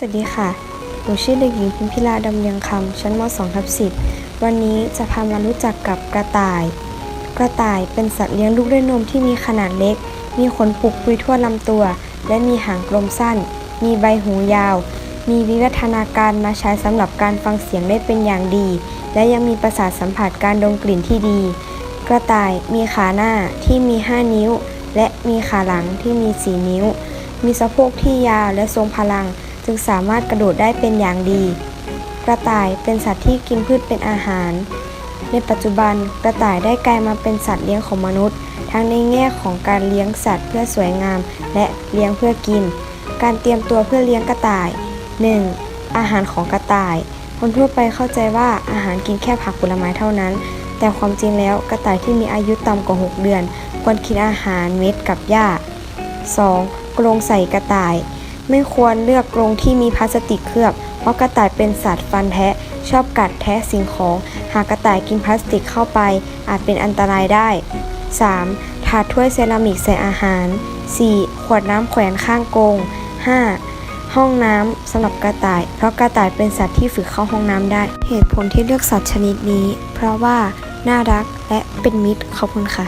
สวัสดีค่ะ หนูชื่อเด็กหญิงพิมพิลาดำเนียงคำ ชั้นม 2 ทับ10 วันนี้จะพามารู้จักกับกระต่าย กระต่ายเป็นสัตว์เลี้ยงลูกด้วยนมที่มีขนาดเล็ก มีขนปุกปุยทั่วลำตัว และมีหางกลมสั้น มีใบหูยาว มีวิวัฒนาการมาใช้สำหรับการฟังเสียงได้เป็นอย่างดี และยังมีประสาทสัมผัสการดมกลิ่นที่ดี กระต่ายมีขาหน้าที่มี 5 นิ้ว และมีขาหลังที่มี 4 นิ้ว มีสะโพกที่ยาวและทรงพลัง จึงสามารถกระโดดได้เป็นอย่างดี กระต่ายเป็นสัตว์ที่กินพืชเป็นอาหาร ในปัจจุบันกระต่ายได้กลายมาเป็นสัตว์เลี้ยงของมนุษย์ ทั้งในแง่ของการเลี้ยงสัตว์เพื่อสวยงาม และเลี้ยงเพื่อกิน การเตรียมตัวเพื่อเลี้ยงกระต่าย 1. อาหารของกระต่าย คนทั่วไปเข้าใจว่าอาหารกินแค่ผักผลไม้เท่านั้น แต่ความจริงแล้วกระต่ายที่มีอายุต่ำกว่า 6 เดือน ควรกินอาหารเม็ดกับหญ้า 2. กรงใส่กระต่าย ไม่ควรเลือกกรงที่มีพลาสติกเคลือบ เพราะกระต่ายเป็นสัตว์ฟันแทะ ชอบกัดแทะสิ่งของ หากกระต่ายกินพลาสติกเข้าไป อาจเป็นอันตรายได้ 3. ถาดถ้วยเซรามิกใส่อาหาร 4. ขวดน้ำแขวนข้างกรง 5. ห้องน้ำสำหรับกระต่าย เพราะกระต่ายเป็นสัตว์ที่ฝึกเข้าห้องน้ำได้ เหตุผลที่เลือกสัตว์ชนิดนี้ เพราะว่าน่ารักและเป็นมิตรขอบคุณค่ะ